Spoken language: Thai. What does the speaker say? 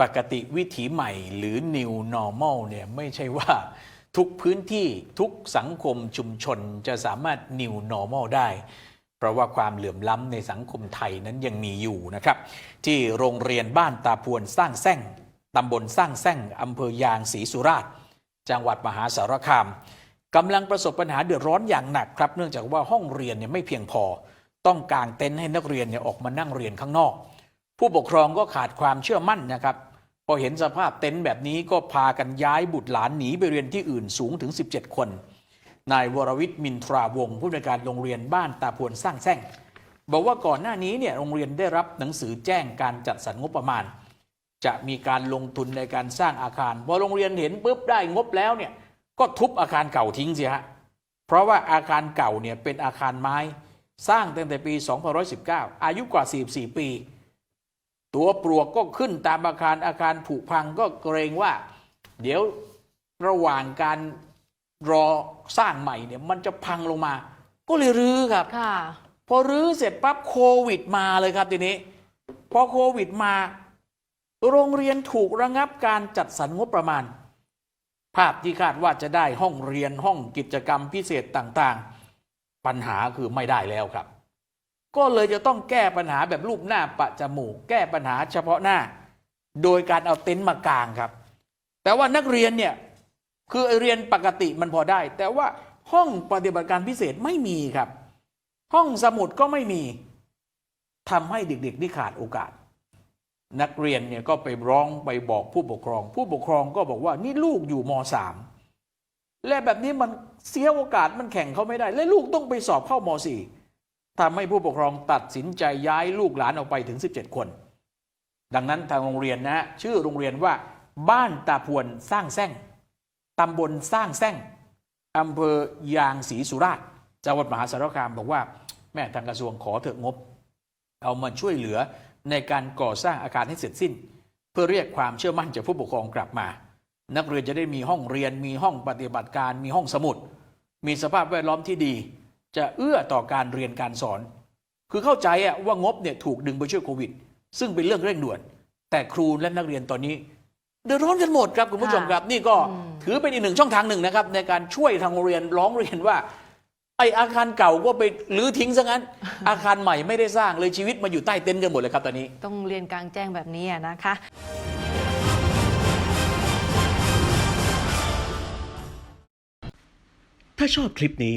ปกติวิถีใหม่หรือ new normal เนี่ยไม่ใช่ว่าทุกพื้นที่ทุกสังคมชุมชนจะสามารถ new normal ได้ เพราะว่าความเหลื่อมล้ำในสังคมไทยนั้นยังมีอยู่นะครับ ที่โรงเรียนบ้านตาพวนสร้างแส้งตำบลสร้างแส้งอำเภอยางศรีสุราษฎร์จังหวัดมหาสารคามกำลังประสบปัญหาเดือดร้อนอย่างหนักครับ เนื่องจากว่าห้องเรียนเนี่ยไม่เพียงพอ ต้องกางเต็นท์ให้นักเรียนเนี่ยออกมานั่งเรียนข้างนอก ผู้ปกครองก็ขาดความเชื่อมั่นนะครับ พอเห็นสภาพเต็นท์แบบนี้ก็พากันย้ายบุตรหลานหนีไปเรียนที่อื่นสูงถึง 17 คน นายวรวิทย์มินทราวงศ์ผู้ในวยการโรงเรียนบ้านตาพวนสร้างแส้งบอกว่าก่อนหน้านี้เนี่ยโรงเรียนได้รับหนังสือแจ้งการจัดสรรงบประมาณ จะมีการลงทุนในการสร้างอาคารพอโรงเรียนเห็นปุ๊บได้งบแล้วเนี่ยก็ทุบอาคารเก่าทิ้งสียฮะเพราะว่าอาคารเก่าเนี่ยเป็นอาคารไม้ สร้างตั้งแต่ปี 2519 อายุกว่า 44 ปี ตัวปลวกก็ขึ้นตามอาคารอาคารผุพังก็เกรงว่า เดี๋ยวระหว่างการรอสร้างใหม่เนี่ยมันจะพังลงมา ก็เลยรื้อครับค่ะพอรื้อเสร็จปั๊บโควิดมาเลยครับทีนี้ พอโควิดมา โรงเรียนถูกระงับการจัดสรรงบประมาณ ภาพที่คาดว่าจะได้ห้องเรียนห้องกิจกรรมพิเศษต่างๆ ปัญหาคือไม่ได้แล้วครับ ก็เลยจะต้องแก้ปัญหาแบบรูปหน้าปะจมูก แก้ปัญหาเฉพาะหน้า โดยการเอาเต็นท์มากางครับ แต่ว่านักเรียนเนี่ยคือเรียนปกติมันพอได้ แต่ว่าห้องปฏิบัติการพิเศษไม่มีครับ ห้องสมุดก็ไม่มีทำให้เด็กๆนี่ขาดโอกาส นักเรียนเนี่ยก็ไปร้องไปบอกผู้ปกครอง ผู้ปกครองก็บอกว่านี่ลูกอยู่มสามและแบบนี้มันเสียโอกาสมันแข่งเขาไม่ได้ และลูกต้องไปสอบเข้ามสี่ ทำให้ผู้ปกครองตัดสินใจย้ายลูกหลานออกไปถึง 17 คน ดังนั้นทางโรงเรียนนะฮะชื่อโรงเรียนว่า บ้านตาพวนสร้างแส้งตำบลสร้างแส้งอำเภอยางศรีสุราษฎร์จังหวัดมหาสารคามบอกว่า แม่ทางกระทรวงขอเถอะงบ เอามาช่วยเหลือในการก่อสร้างอาคารให้เสร็จสิ้น เพื่อเรียกความเชื่อมั่นจากผู้ปกครองกลับมา นักเรียนจะได้มีห้องเรียนมีห้องปฏิบัติการมีห้องสมุด มีสภาพแวดล้อมที่ดี จะเอื้อต่อการเรียนการสอน คือเข้าใจอะว่างบเนี่ยถูกดึงไปช่วยโควิด ซึ่งเป็นเรื่องเร่งด่วน แต่ครูและนักเรียนตอนนี้เดือดร้อนกันหมดครับคุณผู้ชมครับ นี่ก็ถือเป็นอีกหนึ่งช่องทางหนึ่งนะครับ ในการช่วยทางโรงเรียนร้องเรียนว่า ไออาคารเก่าก็ไปรื้อทิ้งซะงั้น อาคารใหม่ไม่ได้สร้างเลยชีวิตมาอยู่ใต้เต็นท์กันหมดเลยครับตอนนี้ ต้องเรียนกลางแจ้งแบบนี้อะนะคะถ้าชอบคลิปนี้